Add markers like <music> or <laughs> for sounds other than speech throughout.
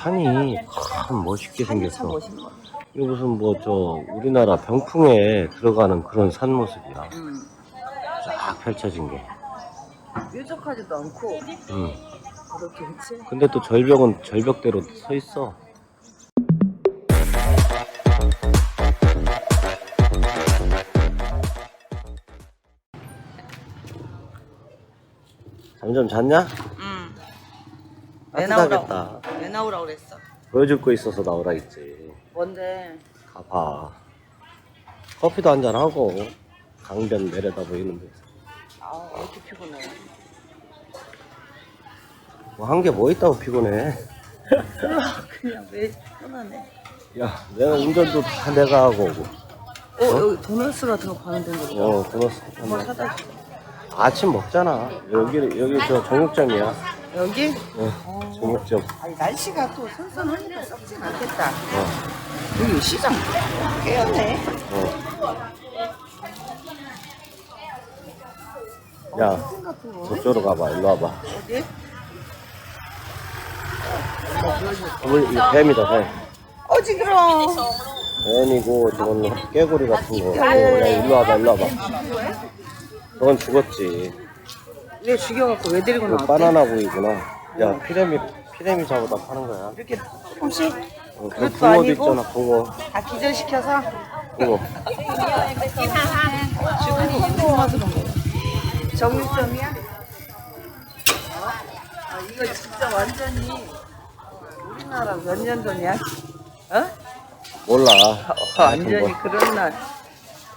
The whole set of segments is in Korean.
이 산이 참 멋있게 생겼어. 이거 무슨 뭐 저 우리나라 병풍에 들어가는 그런 산 모습이야. 음. 쫙 펼쳐진 게. 뾰족하지도 않고 음. 그렇게 그치? 근데 또 절벽은 절벽대로 서 있어. 잠좀 잤냐? 응. 따뜻하겠다. 왜 나오라고 그랬어? 보여줄 거 있어서 나오라 했지. 뭔데? 가봐. 커피도 한잔 하고 강변 내려다 보이는데 아, 왜 이렇게 피곤해? 뭐 한 게 뭐 있다고 피곤해. <laughs> 그냥 왜 피곤하네? 야, 내가 운전도 다 내가 하고 오고. 어, 여기 도넛 같은 거 파는 데인가 보다. 어, 도넛 한번 사다 줘. 아침 먹잖아. 여기 여기 저 정육점이야. 여기? 어, 정육점. 아니, 날씨가 또 선선하니까 썩진 않겠다. 어, 여기 시장 깨었네. 어. 야, 치킨 같은 거. 저쪽으로 가봐. 일로 와봐. 어디? 물, 이 뱀이다, 뱀. 어지러워. 뱀이고 저건 깨구리 같은 거. 야, 일로 와봐, 일로 와봐. 저건 죽었지. 왜 죽여갖고 왜 데리고 이거 나왔대? 바나나 구이구나. 야, 피레미 피레미 잡아다 파는 거야. 이렇게 조금씩 어, 그 그것도 붕어도 아니고? 있잖아, 붕어. 다 기절시켜서 붕어. 주문이 유명하더런 거. 정육점이야? 아 이거 진짜 완전히 우리나라 몇 년 전이야? 어? 몰라. 완전히 뭐, 그런 날.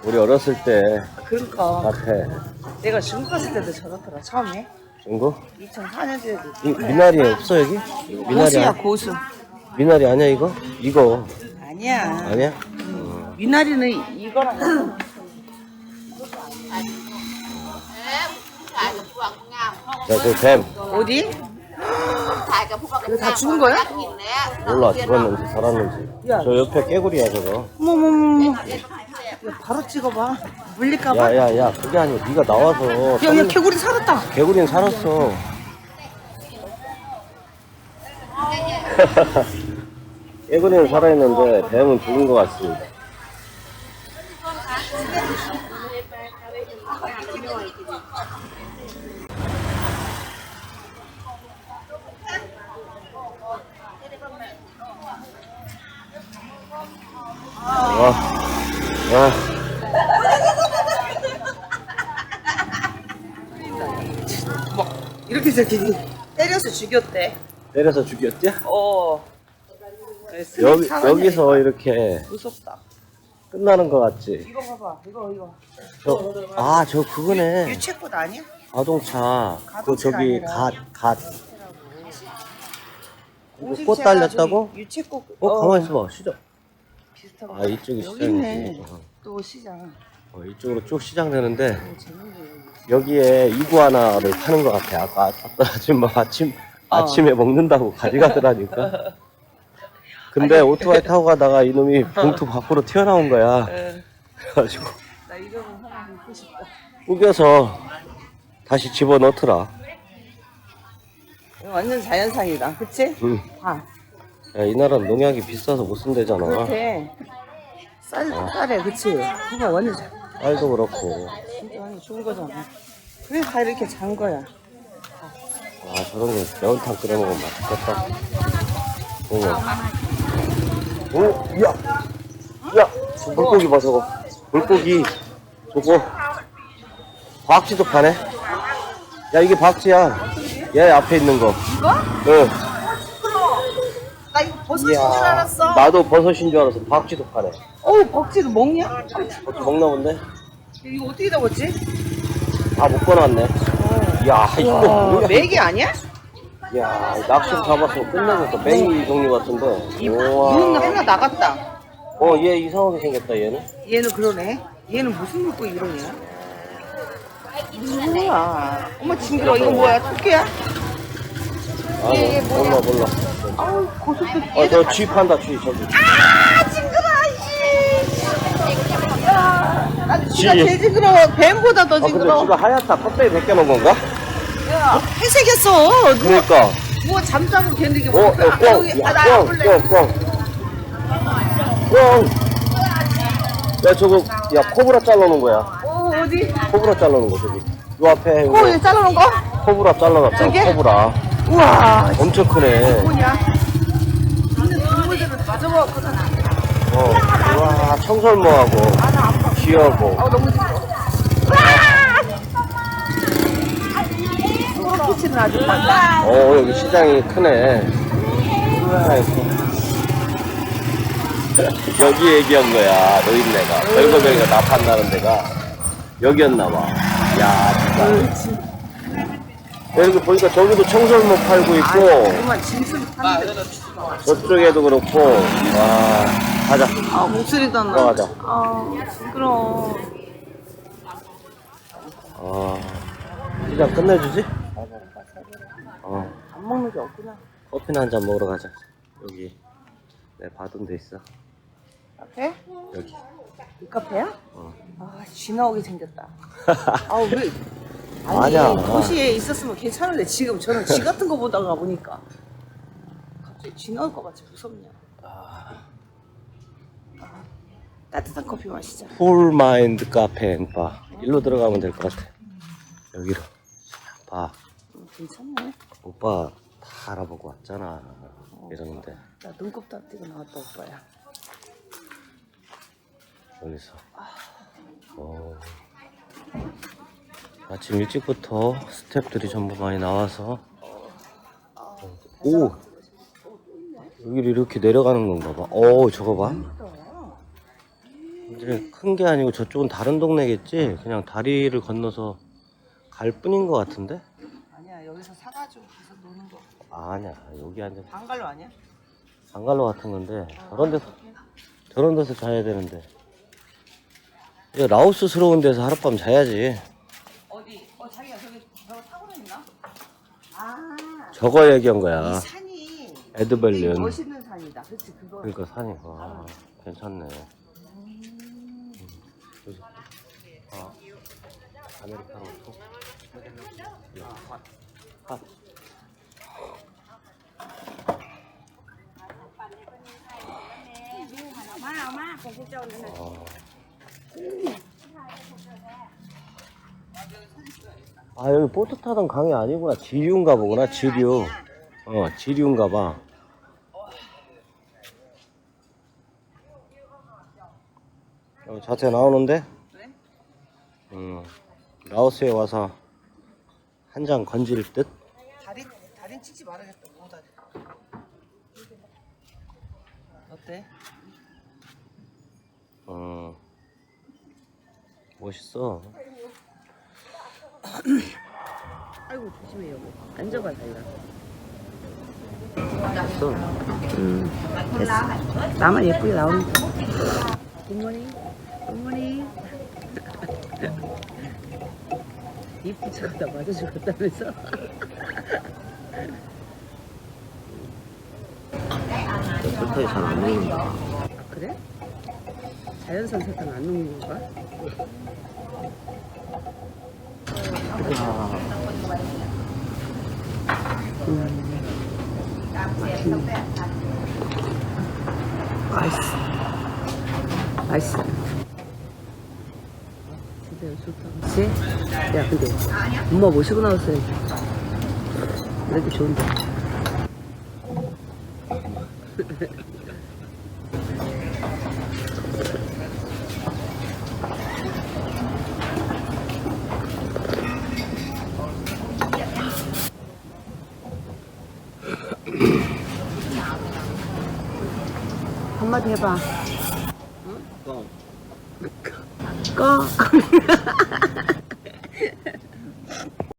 우리 어렸을 때 그러니까 앞에 내가 중국 갔을 때도 저렇더라 처음에 중국? 2004년도에도 이, 미나리 없어 여기? 미나리 고수야 아, 고수 미나리 아니야 이거? 이거 아니야 아니야? 미나리는 이거랑 자그 뱀 어디? 이거 다 죽은 거야? 몰라 죽었는지 살았는지. 야. 저 옆에 깨구리야 저거. 어머머머머 야, 바로 찍어봐 물릴까봐 야 야 야 그게 아니고 네가 나와서 야 야 개구리 살았다 개구리는 살았어. <laughs> 깨구리는 살아있는데 뱀은 죽은 것 같습니다. 와, 와, 이렇게 저렇게 때려서 죽였대 때려서 죽였지? 어 여기, 여기서. 이렇게 무섭다 끝나는 것 같지? 이거 봐봐 이거 이거 저, 아, 저 그거네. 유채꽃 아니야? 자동차. 그 저기. 갓, 갓. 이거 꽃 달렸다고? 유채꽃 어, 가만히 있어 봐. 시작. 비슷하고 아, 이쪽이 여기 시장이지. 어. 또 시장 어, 이쪽으로 쭉 시작되는데, 어, 재밌네 여기에 이구아나를 파는 것 같아. 아까 아까 <laughs> 아줌마 아침, 어. 아침에 먹는다고 <laughs> 가져가더라니까. 근데 오토바이 타고 가다가 이놈이 봉투 밖으로 튀어나온 거야. 에, 그래가지고 나 이거 하나 먹고 싶다 우겨서 다시 집어 넣더라. 이거 완전 자연산이다 그치? 응. 봐 야, 이 나라는 농약이 비싸서 못 쓴대잖아. 그렇대 쌀, 쌀에 그치? 그거 완전 자- 쌀도 그렇고. 진짜 완전 좋은 거잖아 왜다 이렇게 잔 거야? 아, 저런 거 매운탕 끓여 먹으면 맛있겠다. 오, 오, 야, 야, 저 물고기 봐, 저거. 물고기, 저거. 박쥐도 파네? 야, 이게 박쥐야. 얘 앞에 있는 거. 이거? 응. 나 이거 버섯인 줄 알았어 나도 버섯인 줄 알았어. 박쥐도 파네. 어우 박쥐도 먹냐? 박쥐 먹나 본데? 이거 어떻게 잡았지? 다 묶어놨네. 야, 이거 와, 뭐야? 메기 아니야? 야, 낚시 잡았으면 끝나겠어. 맹이 종류 같은데. 이 우와. 이거 하나 나갔다 어, 얘 이상하게 생겼다, 얘는. 얘는 그러네 얘는 무슨 물고기 이러냐? 뭐야 어머 징그러 이거 뭐야 토끼야? 아, 얘, 얘 뭐, 뭐야? 몰라, 몰라. 아우 고속도 어, 저쥐 판다, 쥐, 저기. 아 징그러 씨 야, 쥐가 쥐. 제일 징그러워 뱀보다 더 아, 근데 징그러워 쥐가 하얗다. 껍데기 벗겨놓은 건가? 야, 회색이었어. 누가, 그러니까. 누가 잠자고 걔는 이게 어, 뭐 어, 꽝, 여기 야, 아, 나 꽝, 볼래 꽝, 꽝. 꽝. 야, 저거, 야, 코브라 잘라놓은 거야. 어 어디 코브라 잘라놓은 거, 저기. 요 앞에, 어 여기 자르는 거? 코브라 잘라놨잖아, 저게? 코브라. 우와 엄청 크네. 뭐냐 잡아왔거든 어, 와, 청설모하고, 귀하고. 아 너무 좋아 소로키치는 아주 많다 어, 여기 시장이 크네. 아이고. 여기 얘기한 거야, 노인네가. 별거별거 나 판다는 데가. 여기였나 봐. 야, 진짜. 여기 보니까 저기도 청설모 팔고 있고, 정말 짐승 파는 데 저쪽에도 그렇고, 와, 가자. 아 목소리도 안 나. 들어가자. 아 시끄러워. 어, 시장 끝내주지? 어, 안 먹는 게 없구나. 커피나 한 잔 먹으러 가자. 여기, 내 받은 데 있어. 카페? 여기. 이 카페야? 어. 아 쥐나오게 생겼다. <laughs> 아 왜? 아니 아니야. 도시에 있었으면 괜찮은데 지금 저는 쥐 같은 거 보다가 보니까 갑자기 쥐 나올 것 같이 무섭냐. 아, 따뜻한 커피 마시자. 풀마인드 카페 앤 바. 일로 들어가면 될 것 같아. 여기로. 봐. 음, 괜찮네. 오빠 다 알아보고 왔잖아. 이러는데, 나 눈곱 다 띄고 나왔다 오빠야. 여기서. 어. 아침 일찍부터 스탭들이 전부 많이 나와서. 오! 여기를 이렇게 내려가는 건가 봐. 어, 저거 봐. 이제 큰 게 아니고 저쪽은 다른 동네겠지? 그냥 다리를 건너서 갈 뿐인 것 같은데? 아니야 여기서 사가지고 계속 노는 거. 아니야, 여기 앉아. 방갈로 아니야? 방갈로 같은 건데 저런 데서 저런 데서 자야 되는데 이거 라오스스러운 데서 하룻밤 자야지 어디? 어 자기가 저기 저거 타고 다니나? 아. 저거 얘기한 거야 이 산이 에드벌룬. 멋있는 산이다. 그렇지 그거. 그러니까 산이 와 괜찮네 음? 아, 아메리카노 또? 아, 아. 어. 아 여기 보트 타던 강이 아니구나 지류인가 보구나 지류 어 지류인가 봐 어, 자체 나오는데? 음, 라오스에 와서 한 장 건질 듯 다리 다리 찍지 말아야겠다. 못 하지. 어때? 어, 멋있어 아이고 조심해 여기. 앉아봐 자기가. 됐어 음 됐어. 나만 예쁘게 나오면 돼. 굿모닝. 굿모닝. 이쁜 척하다 맞아 죽었다면서? 설탕이 잘 안 녹는다 아, 그래? 자연산 설탕 안 녹는 건가? 맛있어. 맛있어. 진짜 좋다. 그치? 야, 근데 엄마 모시고 나왔어야지. 이렇게 좋은데. 한마